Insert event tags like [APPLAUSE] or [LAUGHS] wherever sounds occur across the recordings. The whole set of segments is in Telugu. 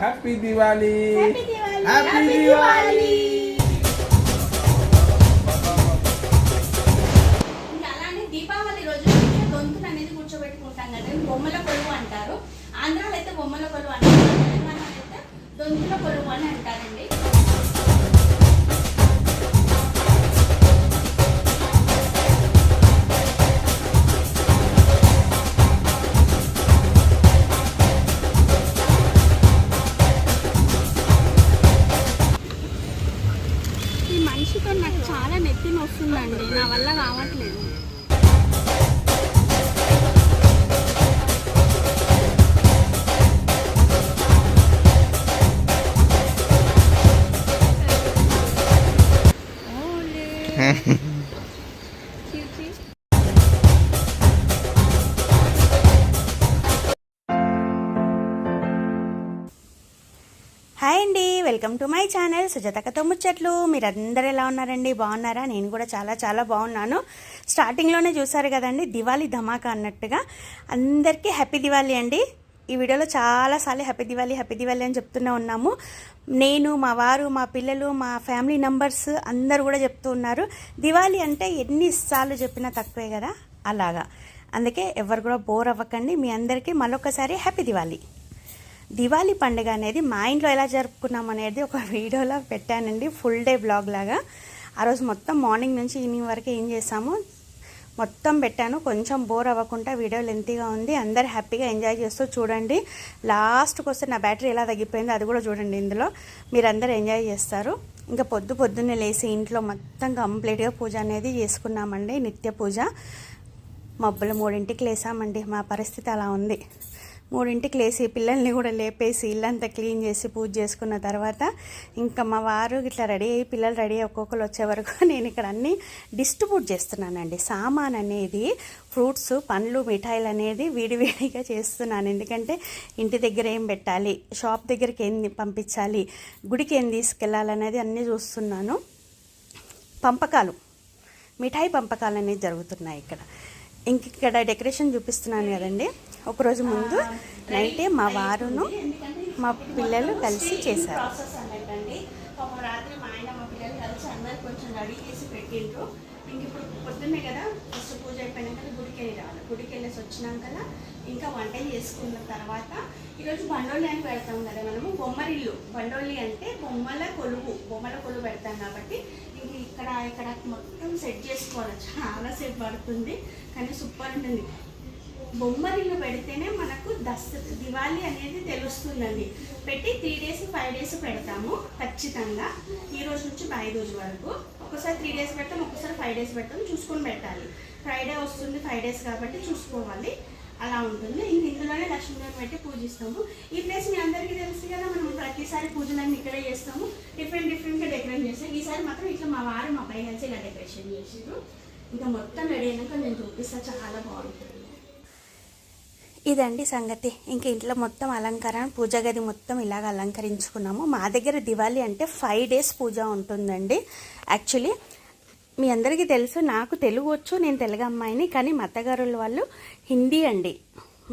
హ్యాపీ దివాలి హ్యాపీ దివాలి దీపావళి రోజు దొంతులు అనేది కూర్చోబెట్టుకుంటాం కదా. బొమ్మల కొలువు అంటారు. ఆంధ్రాలో అయితే బొమ్మల కొలువు అంటారు. తెలంగాణలో అయితే దొంతుల కొలువు అని అంటారండి. వెల్కమ్ టు మై ఛానల్ సుజాతకతో ముచ్చట్లు. మీరందరూ ఎలా ఉన్నారండి? బాగున్నారా? నేను కూడా చాలా చాలా బాగున్నాను. స్టార్టింగ్లోనే చూసారు కదండి దివాళీ ధమాకా అన్నట్టుగా. అందరికీ హ్యాపీ దివాళీ అండి. ఈ వీడియోలో చాలాసార్లు హ్యాపీ దివాళీ హ్యాపీ దివాళీ అని చెప్తూనే ఉన్నాము. నేను మా వారు మా పిల్లలు మా ఫ్యామిలీ మెంబర్స్ అందరూ కూడా చెప్తూ ఉన్నారు. దివాళీ అంటే ఎన్నిసార్లు చెప్పినా తక్కువే కదా? అలాగా. అందుకే ఎవరు కూడా బోర్ అవ్వకండి. మీ అందరికీ మరొకసారి హ్యాపీ దివాళీ. దివాళీ పండుగ అనేది మా ఇంట్లో ఎలా జరుపుకున్నాం అనేది ఒక [LAUGHS] వీడియోలో పెట్టానండి. ఫుల్ డే బ్లాగ్ లాగా. ఆ రోజు మొత్తం మార్నింగ్ నుంచి ఈవినింగ్ వరకు ఏం చేసాము? మొత్తం పెట్టాను. కొంచెం బోర్ అవ్వకుండా వీడియో లెంతీగా ఉంది. అందరు హ్యాపీగా ఎంజాయ్ చేస్తూ చూడండి. లాస్ట్కి వస్తే నా బ్యాటరీ ఎలా తగ్గిపోయిందో అది కూడా చూడండి ఇందులో. మీరందరూ ఎంజాయ్ చేస్తారు. ఇంకా పొద్దు పొద్దున్నే లేసి ఇంట్లో మొత్తం కంప్లీట్గా పూజ అనేది చేసుకున్నామండి. నిత్య పూజ. మబ్బులు మూడింటికి లేసామండి. మా పరిస్థితి అలా ఉంది. మూడింటికి లేచి పిల్లల్ని కూడా లేపేసి ఇల్లంతా క్లీన్ చేసి పూజ చేసుకున్న తర్వాత ఇంకా మా వారు ఇట్లా రెడీ అయ్యి పిల్లలు రెడీ అయ్యి ఒక్కొక్కరు వచ్చే వరకు [LAUGHS] నేను ఇక్కడ అన్నీ డిస్ట్రిబ్యూట్ చేస్తున్నానండి. సామాన్ అనేది ఫ్రూట్స్ పండ్లు మిఠాయిలు అనేది విడివిడిగా చేస్తున్నాను. ఎందుకంటే ఇంటి దగ్గర ఏం పెట్టాలి షాప్ దగ్గరికి ఏం పంపించాలి గుడికి ఏం తీసుకెళ్ళాలనేది అన్నీ చూస్తున్నాను. పంపకాలు మిఠాయి పంపకాలు అనేది జరుగుతున్నాయి ఇక్కడ. ఇంక ఇక్కడ డెకరేషన్ చూపిస్తున్నాను కదండి. ఒకరోజు ముందు నైటే మా వారును మా పిల్లలు కలిసి చేశారు. రాత్రి మా ఆయన మా పిల్లలు కలిసి అందరు కొంచెం రెడీ చేసి పెట్టిండ్రు. ఇంక ఇప్పుడు పొద్దున్నే కదా ఫస్ట్ పూజ అయిపోయినాక గుడికి వెళ్ళి రావాలి. గుడికి వెళ్ళేసి వచ్చినాక ఇంకా వంట చేసుకున్న తర్వాత ఈరోజు బండోలి అని పెడతాం కదా మనము బొమ్మరిల్లు. బండోలి అంటే బొమ్మల కొలువు బొమ్మల కొలువు పెడతాం కాబట్టి ఇంక ఇక్కడ ఇక్కడ మొత్తం సెట్ చేసుకోవాలి. చాలా సేపు పడుతుంది. కానీ సూపర్ ఉంటుంది. బొమ్మరిల్లు పెడితేనే మనకు దస్ దివాళీ అనేది తెలుస్తుందండి. పెట్టి త్రీ డేస్ ఫైవ్ డేస్ పెడతాము ఖచ్చితంగా. ఈ రోజు నుంచి ఐదు రోజు వరకు. ఒకసారి త్రీ డేస్ పెడతాం ఒకసారి ఫైవ్ డేస్ పెడతాం చూసుకొని పెట్టాలి. ఫ్రైడే వస్తుంది ఫైవ్ డేస్ కాబట్టి చూసుకోవాలి. అలా ఉంటుంది. ఇంక ఇందులోనే లక్ష్మీదేవి పెట్టి పూజిస్తాము. ఈ ప్లేస్ మీ అందరికీ తెలుసు కదా మనం ప్రతిసారి పూజలన్నీ ఇక్కడే చేస్తాము. డిఫరెంట్ డిఫరెంట్గా డెకరేట్ చేస్తాం. ఈసారి మాత్రం ఇట్లా మా వారు మా పై కలిసి ఇలా డెకరేషన్ చేసారు ఇంకా మొత్తం రెడీ అయినాక నేను చూపిస్తాను చాలా బాగుంటుంది. ఇదండి సంగతి. ఇంక ఇంట్లో మొత్తం అలంకరణ పూజ గది మొత్తం ఇలాగ అలంకరించుకున్నాము. మా దగ్గర దివాళీ అంటే ఫైవ్ డేస్ పూజ ఉంటుందండి. యాక్చువల్లీ మీ అందరికీ తెలుసు నాకు తెలుగు వచ్చు నేను తెలుగు అమ్మాయిని కానీ మా అత్తగారుల వాళ్ళు హిందీ అండి.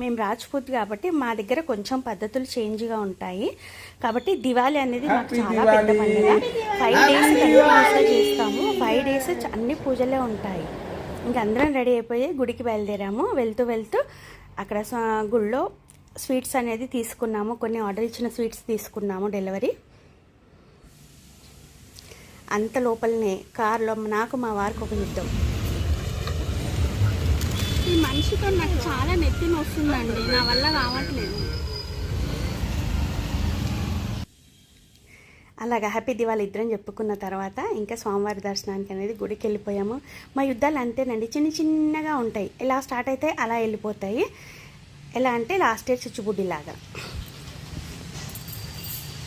మేము రాజ్పూత్ కాబట్టి మా దగ్గర కొంచెం పద్ధతులు చేంజ్గా ఉంటాయి. కాబట్టి దివాళీ అనేది మాకు చాలా పెద్ద! పండుగ. ఫైవ్ డేస్ కంటిన్యూస్గా చేస్తాము. ఫైవ్ డేస్ అన్ని పూజలే ఉంటాయి. ఇంక అందరం రెడీ అయిపోయి గుడికి బయలుదేరాము. వెళ్తూ వెళ్తూ అక్కడ గుళ్ళో స్వీట్స్ అనేది తీసుకున్నాము. కొన్ని ఆర్డర్ ఇచ్చిన స్వీట్స్ తీసుకున్నాము డెలివరీ. అంత లోపలనే కారులో నాకు మా వారికి ఒక యుద్ధం. ఈ మనిషితో నాకు చాలా నెత్తిని వస్తుందండి నా వల్ల కావట్లేదు. అలాగా హ్యాపీ దివాళి ఇద్దరం చెప్పుకున్న తర్వాత ఇంకా స్వామివారి దర్శనానికి అనేది గుడికి వెళ్ళిపోయాము మా యుద్ధాలు అంతేనండి చిన్న చిన్నగా ఉంటాయి. ఎలా స్టార్ట్ అయితే అలా వెళ్ళిపోతాయి. ఎలా అంటే లాస్ట్ ఇయర్ చుచ్చుబుడ్డిలాగా.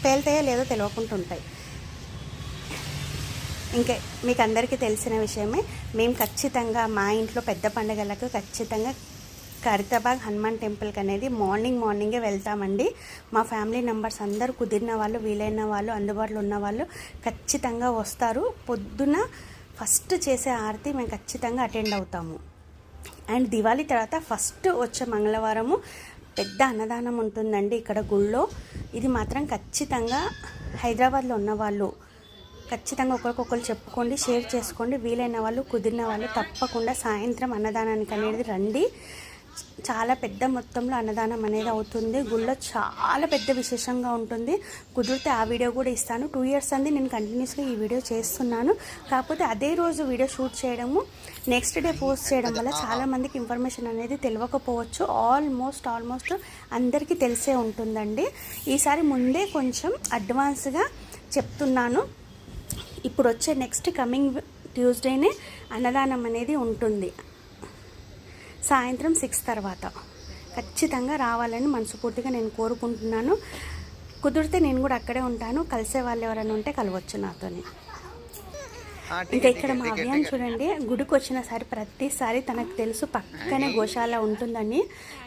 పేలుతాయో లేదో తెలియకుండా ఉంటాయి. ఇంకా మీకు అందరికీ తెలిసిన విషయమే మేము ఖచ్చితంగా మా ఇంట్లో పెద్ద పండుగలకు ఖచ్చితంగా ఖరితాబాగ్ హనుమాన్ టెంపుల్కి అనేది మార్నింగ్ మార్నింగే వెళ్తామండి. మా ఫ్యామిలీ మెంబర్స్ అందరూ కుదిరిన వాళ్ళు వీలైన వాళ్ళు అందుబాటులో ఉన్న వాళ్ళు ఖచ్చితంగా వస్తారు. పొద్దున ఫస్ట్ చేసే ఆరతి మేము ఖచ్చితంగా అటెండ్ అవుతాము. అండ్ దివాళీ తర్వాత ఫస్ట్ వచ్చే మంగళవారము పెద్ద అన్నదానం ఉంటుందండి ఇక్కడ గుళ్ళో. ఇది మాత్రం ఖచ్చితంగా హైదరాబాద్లో ఉన్నవాళ్ళు ఖచ్చితంగా ఒకరికొకరు చెప్పుకోండి షేర్ చేసుకోండి. వీలైన వాళ్ళు కుదిరిన వాళ్ళు తప్పకుండా సాయంత్రం అన్నదానానికి అనేది రండి. చాలా పెద్ద మొత్తంలో అన్నదానం అనేది అవుతుంది. గుళ్ళో చాలా పెద్ద విశేషంగా ఉంటుంది. కుదిరితే ఆ వీడియో కూడా ఇస్తాను. టూ ఇయర్స్ అంది నేను కంటిన్యూస్గా ఈ వీడియో చేస్తున్నాను. కాకపోతే అదే రోజు వీడియో షూట్ చేయడము నెక్స్ట్ డే పోస్ట్ చేయడం వల్ల చాలామందికి ఇన్ఫర్మేషన్ అనేది తెలియకపోవచ్చు. ఆల్మోస్ట్ ఆల్మోస్ట్ అందరికీ తెలిసే ఉంటుందండి. ఈసారి ముందే కొంచెం అడ్వాన్స్గా చెప్తున్నాను. ఇప్పుడు వచ్చే నెక్స్ట్ కమింగ్ ట్యూస్డేనే అన్నదానం అనేది ఉంటుంది. సాయంత్రం సిక్స్ తర్వాత. ఖచ్చితంగా రావాలని మనస్ఫూర్తిగా నేను కోరుకుంటున్నాను. కుదిరితే నేను కూడా అక్కడే ఉంటాను. కలిసే వాళ్ళు ఎవరైనా ఉంటే కలవచ్చు నాతోని. ఇంకా ఇక్కడ మా అవ్యాన్ని చూడండి గుడికి వచ్చినసారి ప్రతిసారి తనకు తెలుసు పక్కనే గోశాల ఉంటుందని.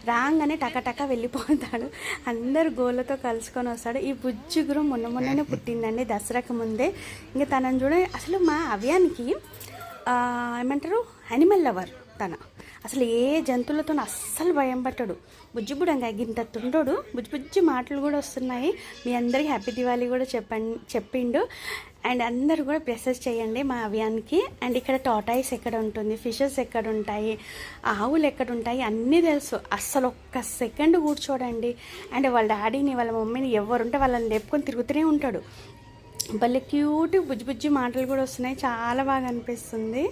రాగానే టకటక వెళ్ళిపోతాడు. అందరు గోళ్ళతో కలుసుకొని వస్తాడు. ఈ బుజ్జుగురు మొన్న మొన్ననే పుట్టిందండి దసరాకు ముందే. ఇంకా తనని చూడండి అసలు మా అవ్యానికి ఆ, ఏమంటారు? అనిమల్ లవర్ తన. అసలు ఏ జంతువులతో అస్సలు భయం పట్టడు. బుజ్జిబుడంగా గింత తుండోడు. బుజ్జి బుజ్జి మాటలు కూడా వస్తున్నాయి. మీ అందరికీ హ్యాపీ దివాళీ కూడా చెప్పండి చెప్పిండు. అండ్ అందరూ కూడా ప్రెసెస్ చేయండి మా అవ్యానికి అండ్ ఇక్కడ టాటాయిస్ ఎక్కడ ఉంటుంది? ఫిషెస్ ఎక్కడ ఉంటాయి? ఆవులు ఎక్కడ ఉంటాయి? అన్నీ తెలుసు. అస్సలు ఒక్క సెకండ్ కూర్చోడండి. అండ్ వాళ్ళ డాడీని వాళ్ళ మమ్మీని ఎవరుంటే వాళ్ళని లేపుకొని తిరుగుతూనే ఉంటాడు. భలే క్యూట్ బుజ్జి బుజ్జి మాటలు కూడా వస్తున్నాయి. చాలా బాగా అనిపిస్తుంది.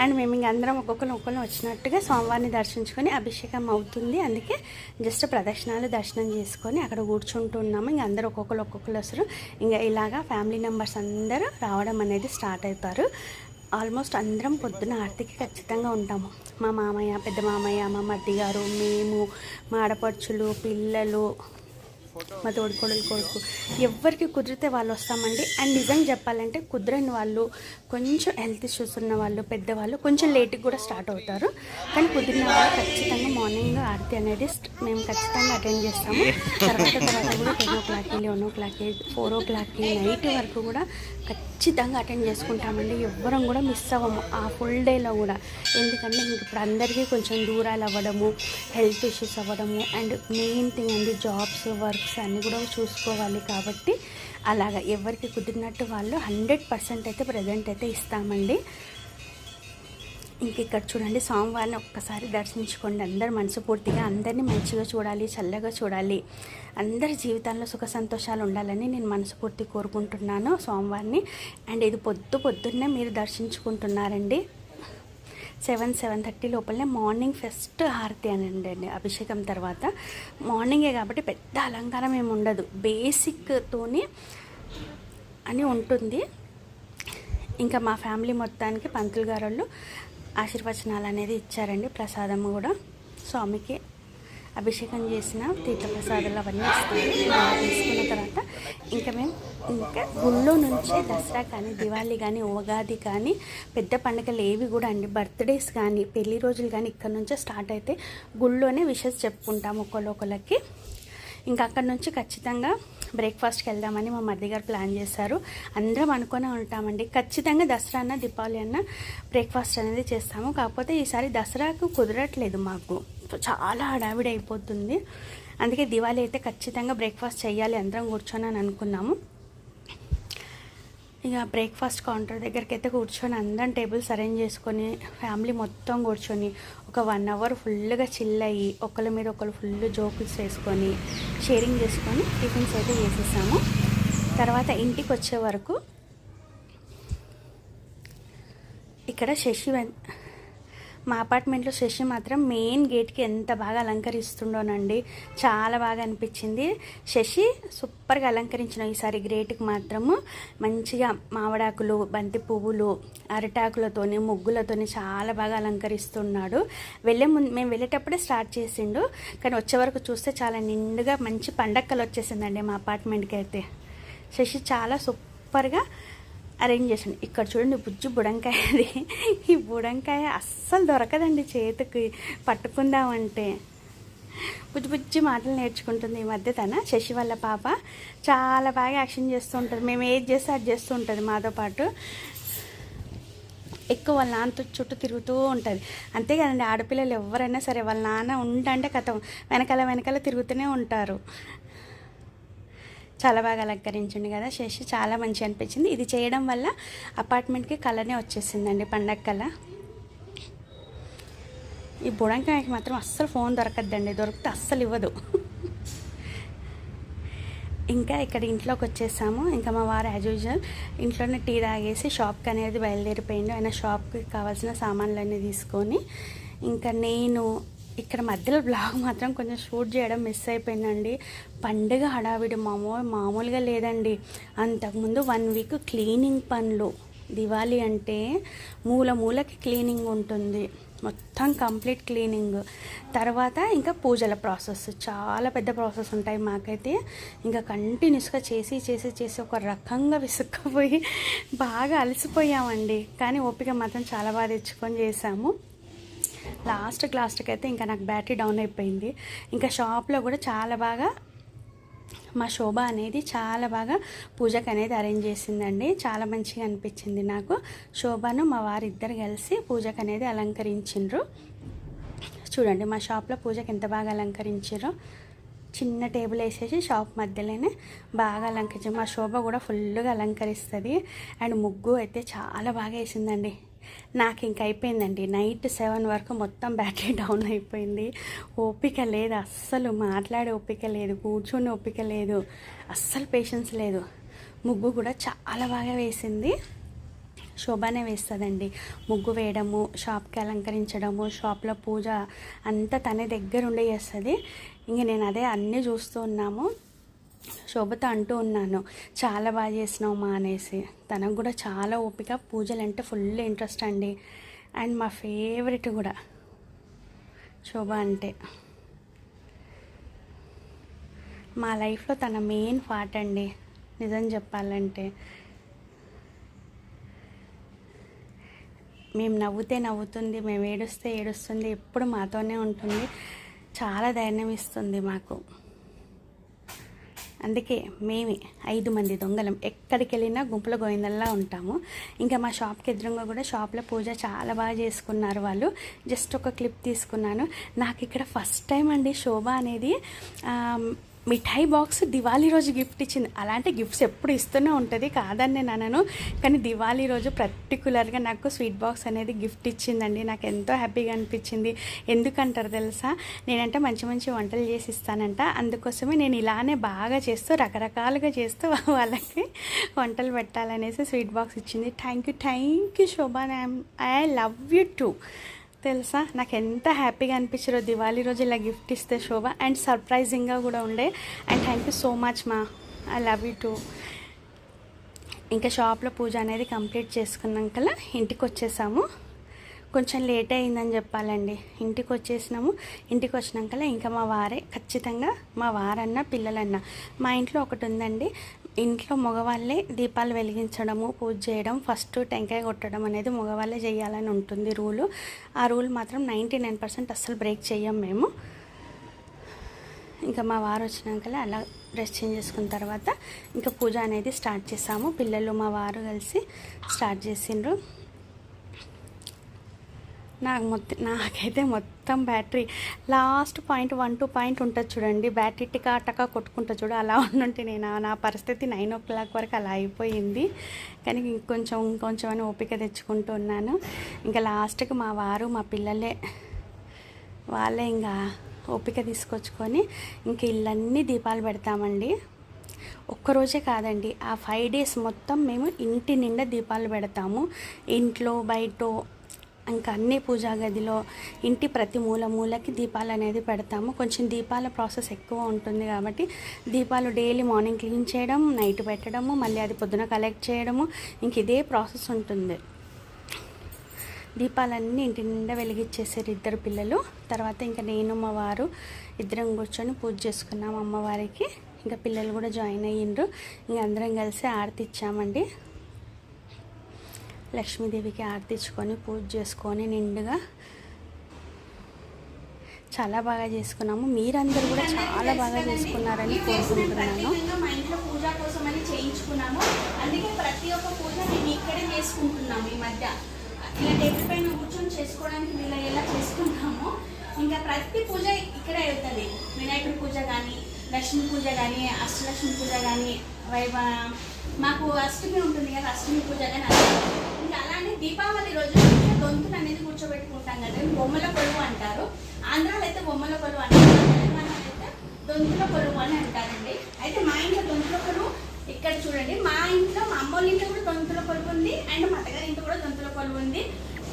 అండ్ మేము ఇంక అందరం ఒక్కొక్కరు ఒక్కొక్కరు వచ్చినట్టుగా స్వామివారిని దర్శించుకొని అభిషేకం అవుతుంది. అందుకే జస్ట్ ప్రదక్షిణాలు దర్శనం చేసుకొని అక్కడ కూర్చుంటున్నాము ఇంక అందరూ ఒక్కొక్కరు ఒక్కొక్కరు వస్తారు. ఇంకా ఇలాగా ఫ్యామిలీ మెంబర్స్ అందరూ రావడం అనేది స్టార్ట్ అవుతారు ఆల్మోస్ట్ అందరం పొద్దున ఆర్తికి ఖచ్చితంగా ఉంటాము. మా మామయ్య పెద్ద మామయ్య మా మడ్డి గారు మేము మా ఆడపడుచులు పిల్లలు మా తోడుకోడలు కొడుకు. ఎవరికి కుదిరితే వాళ్ళు వస్తామండి. అండ్ నిజంగా చెప్పాలంటే కుదరని వాళ్ళు కొంచెం హెల్త్ ఇష్యూస్ ఉన్న వాళ్ళు పెద్దవాళ్ళు కొంచెం లేట్కి కూడా స్టార్ట్ అవుతారు. కానీ కుదిరిన వాళ్ళు ఖచ్చితంగా మార్నింగ్ ఆరతి అనేది మేము ఖచ్చితంగా అటెండ్ చేస్తాము. తర్వాత తర్వాత కూడా టెన్ ఓ క్లాక్కి లెవెన్ ఓ క్లాక్కి ఫోర్ ఓ క్లాక్కి నైట్ వరకు కూడా ఖచ్చితంగా ఖచ్చితంగా అటెండ్ చేసుకుంటామండి. ఎవ్వరం కూడా మిస్ అవ్వము. ఆ ఫుల్ డేలో కూడా. ఎందుకంటే ఇంక ఇప్పుడు అందరికీ కొంచెం దూరాలు అవ్వడము హెల్త్ ఇష్యూస్ అవ్వడము అండ్ మెయిన్ థింగ్ అండి జాబ్స్ వర్క్స్ అన్నీ కూడా చూసుకోవాలి కాబట్టి అలాగా. ఎవరికి కుదిరినట్టు వాళ్ళు హండ్రెడ్ పర్సెంట్ అయితే ప్రజెంట్ అయితే ఇస్తామండి. ఇంక ఇక్కడ చూడండి స్వామివారిని ఒక్కసారి దర్శించుకోండి. అందరు మనసుపూర్తిగా అందరినీ మంచిగా చూడాలి చల్లగా చూడాలి. అందరి జీవితాల్లో సుఖ సంతోషాలు ఉండాలని నేను మనసుపూర్తి కోరుకుంటున్నాను స్వామివారిని. అండ్ ఇది పొద్దు పొద్దున్నే మీరు దర్శించుకుంటున్నారండి. సెవెన్ సెవెన్ థర్టీ లోపలనే మార్నింగ్ ఫస్ట్ హారతి అని అండి అభిషేకం తర్వాత. మార్నింగే కాబట్టి పెద్ద అలంకారం ఏమి ఉండదు. బేసిక్తోని అని ఉంటుంది. ఇంకా మా ఫ్యామిలీ మొత్తానికి పంతులు గారు వాళ్ళు ఆశీర్వచనాలు అనేది ఇచ్చారండి ప్రసాదం కూడా. స్వామికి అభిషేకం చేసిన తీర్థప్రసాదాలు అవన్నీ ఇస్తారు తీసుకున్న తర్వాత ఇంకా మేము ఇంకా గుళ్ళో నుంచి దసరా కానీ దివాళీ కానీ ఉగాది కానీ పెద్ద పండుగలు ఏవి కూడా అండి. బర్త్డేస్ కానీ పెళ్ళి రోజులు కానీ ఇక్కడ నుంచే స్టార్ట్ అయితే గుళ్ళోనే విషెస్ చెప్పుకుంటాము ఒకళ్ళొకళ్ళకి. ఇంకా అక్కడ నుంచి ఖచ్చితంగా బ్రేక్ఫాస్ట్కి వెళ్దామని మా మరిది గారు ప్లాన్ చేశారు. అందరం అనుకునే ఉంటామండి. ఖచ్చితంగా దసరా అన్న దీపావళి అన్న బ్రేక్ఫాస్ట్ అనేది చేస్తాము. కాకపోతే ఈసారి దసరాకు కుదరట్లేదు మాకు. చాలా హడావిడి అయిపోతుంది. అందుకే దివాళీ అయితే ఖచ్చితంగా బ్రేక్ఫాస్ట్ చేయాలి. అందరం కూర్చొని అని అనుకున్నాము. ఇక బ్రేక్ఫాస్ట్ కౌంటర్ దగ్గరికి అయితే కూర్చొని అందరం టేబుల్స్ అరేంజ్ చేసుకొని ఫ్యామిలీ మొత్తం కూర్చొని ఒక వన్ అవర్ ఫుల్గా చిల్ అయ్యి ఒకళ్ళ మీద ఒకళ్ళు ఫుల్ జోకుల్స్ వేసుకొని షేరింగ్ చేసుకొని టిఫిన్స్ అయితే చేసేసాము. తర్వాత ఇంటికి వచ్చే వరకు ఇక్కడ శశి మా అపార్ట్మెంట్లో శశి మాత్రం మెయిన్ గేట్కి ఎంత బాగా అలంకరిస్తుండోనండి. చాలా బాగా అనిపించింది. శశి సూపర్గా అలంకరించిన ఈసారి గ్రేట్కి మాత్రము. మంచిగా మామిడాకులు బంతి పువ్వులు అరటాకులతోని ముగ్గులతోని చాలా బాగా అలంకరిస్తున్నాడు. వెళ్ళే ముందు మేము వెళ్ళేటప్పుడే స్టార్ట్ చేసిండు. కానీ వచ్చే వరకు చూస్తే చాలా నిండుగా మంచి పండక్కలు వచ్చేసిందండి మా అపార్ట్మెంట్కి అయితే. శశి చాలా సూపర్గా అరేంజ్ చేసాను ఇక్కడ చూడండి బుజ్జి బుడంకాయ అది. ఈ బుడంకాయ అస్సలు దొరకదండి చేతికి. పట్టుకుందామంటే. బుజ్జి బుజ్జి మాటలు నేర్చుకుంటుంది ఈ మధ్య తన శశి వాళ్ళ పాప. చాలా బాగా యాక్షన్ చేస్తూ ఉంటుంది. మేము ఏది చేస్తే అది చేస్తూ ఉంటుంది మాతో పాటు. ఎక్కువ వాళ్ళ నాన్నతో చుట్టూ తిరుగుతూ ఉంటుంది. అంతే కదండి ఆడపిల్లలు ఎవరైనా సరే వాళ్ళ నాన్న ఉండంటే కథం వెనకాల వెనకాల తిరుగుతూనే ఉంటారు. చాలా బాగా అలంకరించండి కదా చేసి చాలా మంచి అనిపించింది. ఇది చేయడం వల్ల అపార్ట్మెంట్కి కలర్నే వచ్చేసిందండి పండగ కల. ఈ బుడంకాయకి మాత్రం అస్సలు ఫోన్ దొరకద్దండి దొరికితే అస్సలు ఇవ్వదు. ఇంకా ఇక్కడ ఇంట్లోకి వచ్చేసాము. ఇంకా మా వారు యాజ్ యూజువల్ ఇంట్లోనే టీ తాగేసి షాప్కి అనేది బయలుదేరిపోయిండు. ఆయన షాప్కి కావాల్సిన సామాన్లన్నీ తీసుకొని ఇంకా నేను ఇక్కడ మధ్యలో బ్లాగ్ మాత్రం కొంచెం షూట్ చేయడం మిస్ అయిపోయిందండి. పండుగ హడావిడి మామూ మామూలుగా లేదండి. అంతకుముందు వన్ వీక్ క్లీనింగ్ పనులు. దివాళీ అంటే మూల మూలకి క్లీనింగ్ ఉంటుంది. మొత్తం కంప్లీట్ క్లీనింగ్ తర్వాత ఇంకా పూజల ప్రాసెస్ చాలా పెద్ద ప్రాసెస్ ఉంటాయి మాకైతే. ఇంకా కంటిన్యూస్గా చేసి చేసి చేసి ఒక రకంగా విసుక్కుపోయి బాగా అలసిపోయామండి. కానీ ఓపిక మాత్రం చాలా బాగా తెచ్చుకొని చేసాము లాస్ట్ లాస్ట్కి అయితే ఇంకా నాకు బ్యాటరీ డౌన్ అయిపోయింది. ఇంకా షాప్లో కూడా చాలా బాగా మా శోభ అనేది చాలా బాగా పూజకు అనేది అరేంజ్ చేసిందండి. చాలా మంచిగా అనిపించింది నాకు. శోభను మా వారిద్దరు కలిసి పూజకు అనేది అలంకరించిండ్రు. చూడండి మా షాప్లో పూజకి ఎంత బాగా అలంకరించారో. చిన్న టేబుల్ వేసేసి షాప్ మధ్యలోనే బాగా అలంకరించారు. మా శోభ కూడా ఫుల్గా అలంకరిస్తుంది. అండ్ ముగ్గు అయితే చాలా బాగా వేసిందండి. నాకు ఇంక అయిపోయిందండి. నైట్ సెవెన్ వరకు మొత్తం బ్యాటరీ [LAUGHS] డౌన్ అయిపోయింది. ఓపిక లేదు అస్సలు మాట్లాడే ఓపిక లేదు కూర్చొని ఓపిక లేదు అస్సలు పేషెన్స్ లేదు. ముగ్గు కూడా చాలా బాగా వేసింది. శోభానే వేస్తుందండి. ముగ్గు వేయడము షాప్కి అలంకరించడము షాప్లో పూజ అంతా తనే దగ్గర ఉండే చేస్తుంది. ఇంక నేను అదే అన్నీ చూస్తూ ఉన్నాము. శోభతో అంటూ ఉన్నాను. చాలా బాగా చేసినావు మా అనేసి. తనకు కూడా చాలా ఓపిక పూజలు అంటే ఫుల్ ఇంట్రెస్ట్ అండి. అండ్ మా ఫేవరెట్ కూడా. శోభ అంటే. మా లైఫ్లో తన మెయిన్ పార్ట్ అండి. నిజం చెప్పాలంటే. మేము నవ్వుతే నవ్వుతుంది మేము ఏడుస్తే ఏడుస్తుంది ఎప్పుడు మాతోనే ఉంటుంది. చాలా ధైర్యం ఇస్తుంది మాకు. అందుకే మేమే ఐదు మంది దొంగలం. ఎక్కడికి వెళ్ళినా గుంపుల గోవిందల్లా ఉంటాము. ఇంకా మా షాప్కి ఎదురుగా కూడా షాప్లో పూజ చాలా బాగా చేసుకున్నారు వాళ్ళు. జస్ట్ ఒక క్లిప్ తీసుకున్నాను. నాకు ఇక్కడ ఫస్ట్ టైం అండి శోభ అనేది. మిఠాయి బాక్స్ దివాళీ రోజు గిఫ్ట్ ఇచ్చింది. అలాంటి గిఫ్ట్స్ ఎప్పుడు ఇస్తూనే ఉంటుంది కాదని నేను అనను. కానీ దివాళీ రోజు పర్టికులర్గా నాకు స్వీట్ బాక్స్ అనేది గిఫ్ట్ ఇచ్చిందండి. నాకు ఎంతో హ్యాపీగా అనిపించింది. ఎందుకంటారు తెలుసా? నేనంటే మంచి మంచి వంటలు చేసి ఇస్తానంట. అందుకోసమే నేను ఇలానే బాగా చేస్తూ రకరకాలుగా చేస్తూ [LAUGHS] వాళ్ళకి వంటలు పెట్టాలనేసి స్వీట్ బాక్స్ ఇచ్చింది. Thank you thank you Shobha I love you too తెలుసా? నాకు ఎంత హ్యాపీగా అనిపించారో దివాళీ రోజు ఇలా గిఫ్ట్ ఇస్తే శోభ. అండ్ సర్ప్రైజింగ్గా కూడా ఉండే. And thank you so much మా. I love you too. ఇంకా షాప్లో పూజ అనేది కంప్లీట్ చేసుకున్నాక ఇంటికి వచ్చేసాము కొంచెం లేట్ అయిందని చెప్పాలండి. ఇంటికి వచ్చేసినాము ఇంటికి వచ్చినాక ఇంకా మా వారే ఖచ్చితంగా మా వారన్న పిల్లలన్న. మా ఇంట్లో ఒకటి ఉందండి ఇంట్లో మగవాళ్ళే దీపాలు వెలిగించడము పూజ చేయడం ఫస్ట్ టెంకాయ కొట్టడం అనేది మగవాళ్ళే చేయాలని ఉంటుంది రూలు. ఆ రూల్ మాత్రం నైంటీ నైన్ పర్సెంట్ అస్సలు బ్రేక్ చేయం మేము. ఇంకా మా వారు వచ్చినాకలే అలా డ్రెస్ చేంజ్ చేసుకున్న తర్వాత ఇంకా పూజ అనేది స్టార్ట్ చేసాము. పిల్లలు మా వారు కలిసి స్టార్ట్ చేసిండ్రు. నాకు మొత్తం నాకైతే మొత్తం battery. Last point one two point ఉంటుంది చూడండి. బ్యాటరీ టికా టకా కొట్టుకుంటా చూడు. అలా ఉండుంటే నేను నా పరిస్థితి నైన్ ఓ క్లాక్ వరకు అలా అయిపోయింది. కానీ ఇంకొంచెం ఇంకొంచెం అని ఓపిక తెచ్చుకుంటూ ఉన్నాను. ఇంకా లాస్ట్కి మా వారు మా పిల్లలే వాళ్ళే ఇంకా ఓపిక తీసుకొచ్చుకొని ఇంక ఇల్లన్నీ దీపాలు పెడతామండి. ఒక్కరోజే కాదండి. ఆ ఫైవ్ డేస్ మొత్తం మేము ఇంటి నిండా దీపాలు పెడతాము. ఇంట్లో బయట ఇంకా అన్ని పూజా గదిలో ఇంటి ప్రతి మూల మూలకి దీపాలు అనేది పెడతాము. కొంచెం దీపాల ప్రాసెస్ ఎక్కువ ఉంటుంది కాబట్టి దీపాలు డైలీ మార్నింగ్ క్లీన్ చేయడం నైట్ పెట్టడము మళ్ళీ అది పొద్దున కలెక్ట్ చేయడము ఇంక ఇదే ప్రాసెస్ ఉంటుంది. దీపాలన్నీ ఇంటి నిండా వెలిగించేసారు ఇద్దరు పిల్లలు. తర్వాత ఇంకా నేను మా వారు ఇద్దరం కూర్చొని పూజ చేసుకున్నాం అమ్మవారికి. ఇంకా పిల్లలు కూడా జాయిన్ అయ్యిండ్రు. ఇంక అందరం కలిసి ఆరతి ఇచ్చామండి లక్ష్మీదేవికి ఆర్తించుకొని పూజ చేసుకొని నిండుగా చాలా బాగా చేసుకున్నాము. మీరందరూ కూడా చాలా బాగా చేసుకున్నారని కోరుకుంటున్నాను. మా ఇంట్లో పూజ కోసం అని చేయించుకున్నాము. అందుకే ప్రతి ఒక్క పూజ మేము ఇక్కడే చేసుకుంటున్నాము ఈ మధ్య. ఇలా టేబుల్ పైన కూర్చొని చేసుకోవడానికి వీళ్ళ ఎలా చేసుకుంటాము ఇంకా ప్రతి పూజ ఇక్కడే అవుతుంది. వినాయకుడి పూజ కానీ లక్ష్మీ పూజ కానీ అష్టలక్ష్మి పూజ కానీ వైవ మాకు అష్టమి ఉంటుంది కదా అష్టమి పూజ కానీ అలా. అలానే దీపావళి రోజు ఇంట్లో దొంతులు అనేది కూర్చోబెట్టుకుంటాం కదా. బొమ్మల కొలువు అంటారు. ఆంధ్రాలో అయితే బొమ్మల కొలువు అంటారు. తెలంగాణలో అయితే దొంతుల కొలువు అని అంటారండి. అయితే మా ఇంట్లో దొంతుల కొలువు ఇక్కడ చూడండి. మా ఇంట్లో మా అమ్మ ఇంట్లో కూడా దొంతుల కొలువు ఉంది. అండ్ మా అత్తగారి ఇంట్లో కూడా దొంతుల కొలువు ఉంది.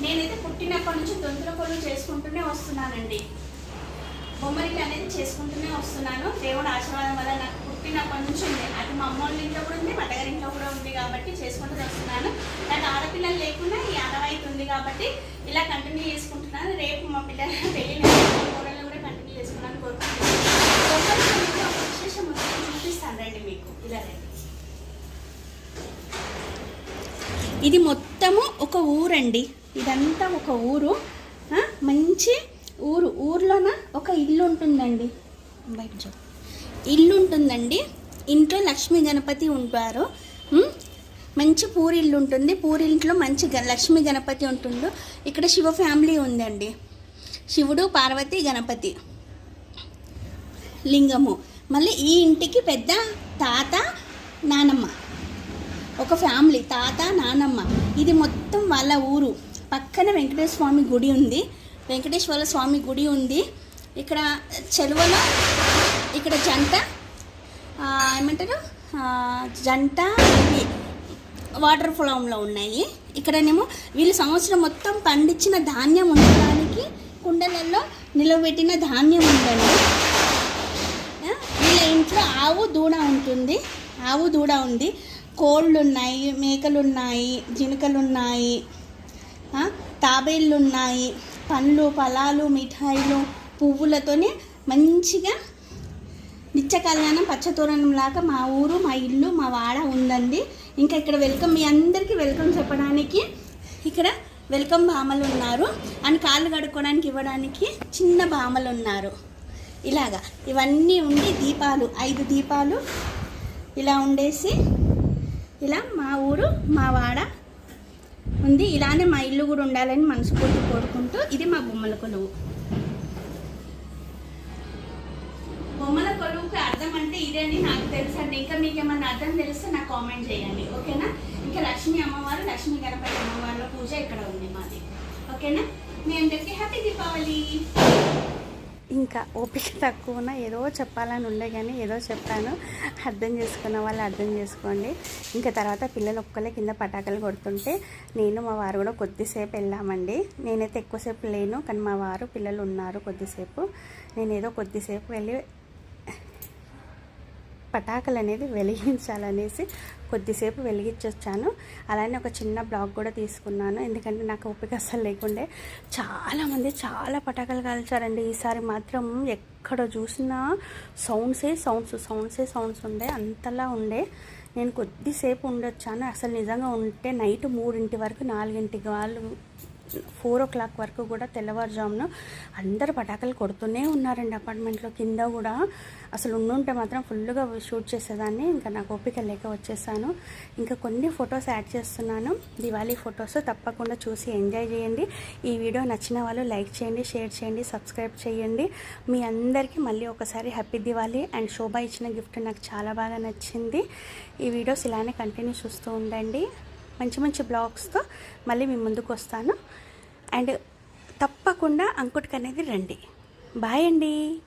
నేనైతే పుట్టినప్పటి నుంచి దొంతుల కొలువు చేసుకుంటూనే వస్తున్నానండి. బొమ్మరిల్లు అనేది చేసుకుంటూనే వస్తున్నాను. దేవుడు ఆశీర్వాదం వల్ల నాకు పుట్టినప్పటి నుంచి ఉంది. అది మా అమ్మ వాళ్ళ ఇంట్లో కూడా ఉంది మా ఇంట్లో కూడా ఉంది కాబట్టి చేసుకుంటూ వస్తున్నాను. నాకు ఆడపిల్లలు లేకుండా ఈ ఆడవాయితీ ఉంది కాబట్టి ఇలా కంటిన్యూ చేసుకుంటున్నాను. రేపు మా పిల్లల [LAUGHS] పెళ్ళి కూరలు కూడా కంటిన్యూ చేసుకున్నాను కోరుకుంటున్నాను. విశేషం చూపిస్తాను రండి మీకు ఇలా రండి ఇది మొత్తము ఒక ఊరండి. ఇదంతా ఒక ఊరు. మంచి ఊరు. ఊర్లోన ఒక ఇల్లు ఉంటుందండి. బయట చూడు. ఇల్లు ఉంటుందండి ఇంట్లో లక్ష్మీ గణపతి ఉంటారు. మంచి పూరిల్లు ఉంటుంది పూరింట్లో మంచి గ- లక్ష్మీ గణపతి ఉంటుండు. ఇక్కడ శివ ఫ్యామిలీ ఉందండి. శివుడు పార్వతి గణపతి. లింగము. మళ్ళీ ఈ ఇంటికి పెద్ద తాత నానమ్మ. ఒక ఫ్యామిలీ. తాత నానమ్మ. ఇది మొత్తం వాళ్ళ ఊరు. పక్కన వెంకటేశ్వర స్వామి గుడి ఉంది. వెంకటేశ్వర స్వామి గుడి ఉంది. ఇక్కడ చెలువలో ఇక్కడ జంట ఏమంటారు? జంట ఇవి వాటర్ ఫ్లోమ్లో ఉన్నాయి. ఇక్కడనేమో వీళ్ళు సంవత్సరం మొత్తం పండించిన ధాన్యం ఉండడానికి కుండలలో నిలబెట్టిన ధాన్యం ఉందండి. వీళ్ళ ఇంట్లో ఆవు దూడ ఉంటుంది. ఆవు దూడ ఉంది. కోళ్ళు ఉన్నాయి మేకలు ఉన్నాయి జినుకలు ఉన్నాయి తాబేళ్ళు ఉన్నాయి పండ్లు ఫలాలు మిఠాయిలు పువ్వులతోనే మంచిగా నిత్య కళ్యాణం పచ్చతోరణం లాగా మా ఊరు మా ఇల్లు మా వాడ ఉందండి. ఇంకా ఇక్కడ వెల్కమ్ మీ అందరికీ వెల్కమ్ చెప్పడానికి ఇక్కడ వెల్కమ్ భామలు ఉన్నారు. అండ్ కాళ్ళు కడుక్కోవడానికి ఇవ్వడానికి చిన్న భామలు ఉన్నారు. ఇలాగా ఇవన్నీ ఉండి దీపాలు ఐదు దీపాలు ఇలా ఉండేసి ఇలా మా ఊరు మా వాడ ఉంది. ఇలానే మా ఇల్లు కూడా ఉండాలని మనస్ఫూర్తి కోరుకుంటూ ఇది మా బొమ్మల కొలువు. బొమ్మల కొలువుకి అర్థం అంటే ఇదే అని నాకు తెలుసండి. ఇంకా మీకు ఏమన్నా అర్థం తెలిస్తే నాకు కామెంట్ చేయండి. ఓకేనా? ఇంకా లక్ష్మీ అమ్మవారు లక్ష్మీ గణపతి అమ్మవార్ల పూజ ఇక్కడ ఉంది మాది. ఓకేనా? మీ అందరికీ హ్యాపీ దీపావళి! ఇంకా ఓపిక తక్కువన? ఏదో చెప్పాలని ఉండే కానీ ఏదో చెప్పాను. అర్థం చేసుకున్న వాళ్ళు అర్థం చేసుకోండి. ఇంకా తర్వాత పిల్లలు ఒక్కలే కింద పటాకులు కొడుతుంటే నేను మా వారు కూడా కొద్దిసేపు వెళ్ళామండి. నేనైతే ఎక్కువసేపు లేను కానీ మా వారు పిల్లలు ఉన్నారు కొద్దిసేపు. నేను ఏదో కొద్దిసేపు వెళ్ళి పటాకులు అనేది వెలిగించాలనేసి కొద్దిసేపు వెలిగించొచ్చాను. అలానే ఒక చిన్న బ్లాగ్ కూడా తీసుకున్నాను. ఎందుకంటే నాకు ఓపిక అస్సలు లేకుండే చాలామంది చాలా పటాకులు కాల్చారండి. ఈసారి మాత్రం ఎక్కడ చూసినా సౌండ్సే సౌండ్స్ సౌండ్సే సౌండ్స్ ఉండే అంతలా ఉండే. నేను కొద్దిసేపు ఉండొచ్చాను. అసలు నిజంగా ఉంటే నైట్ మూడింటి వరకు నాలుగింటికి వాళ్ళు ఫోర్ ఓ క్లాక్ వరకు కూడా తెల్లవారుజామున అందరు పటాకులు కొడుతూనే ఉన్నారండి అపార్ట్మెంట్లో. కింద కూడా అసలు ఉండుంటే మాత్రం ఫుల్గా షూట్ చేసేదాన్ని. ఇంకా నాకు ఓపిక లేక వచ్చేసాను. ఇంకా కొన్ని ఫొటోస్ యాడ్ చేస్తున్నాను. దివాళీ ఫొటోస్ తప్పకుండా చూసి ఎంజాయ్ చేయండి. ఈ వీడియో నచ్చిన వాళ్ళు లైక్ చేయండి షేర్ చేయండి సబ్స్క్రైబ్ చేయండి. మీ అందరికీ మళ్ళీ ఒకసారి హ్యాపీ దివాళీ అండ్ శోభ ఇచ్చిన గిఫ్ట్ నాకు చాలా బాగా నచ్చింది. ఈ వీడియోస్ ఇలానే కంటిన్యూ చూస్తూ ఉండండి. మంచి మంచి బ్లాగ్స్తో మళ్ళీ మీ ముందుకు వస్తాను. అండ్ తప్పకుండా అంకుట్కి అనేది రండి. బాయ్ అండి.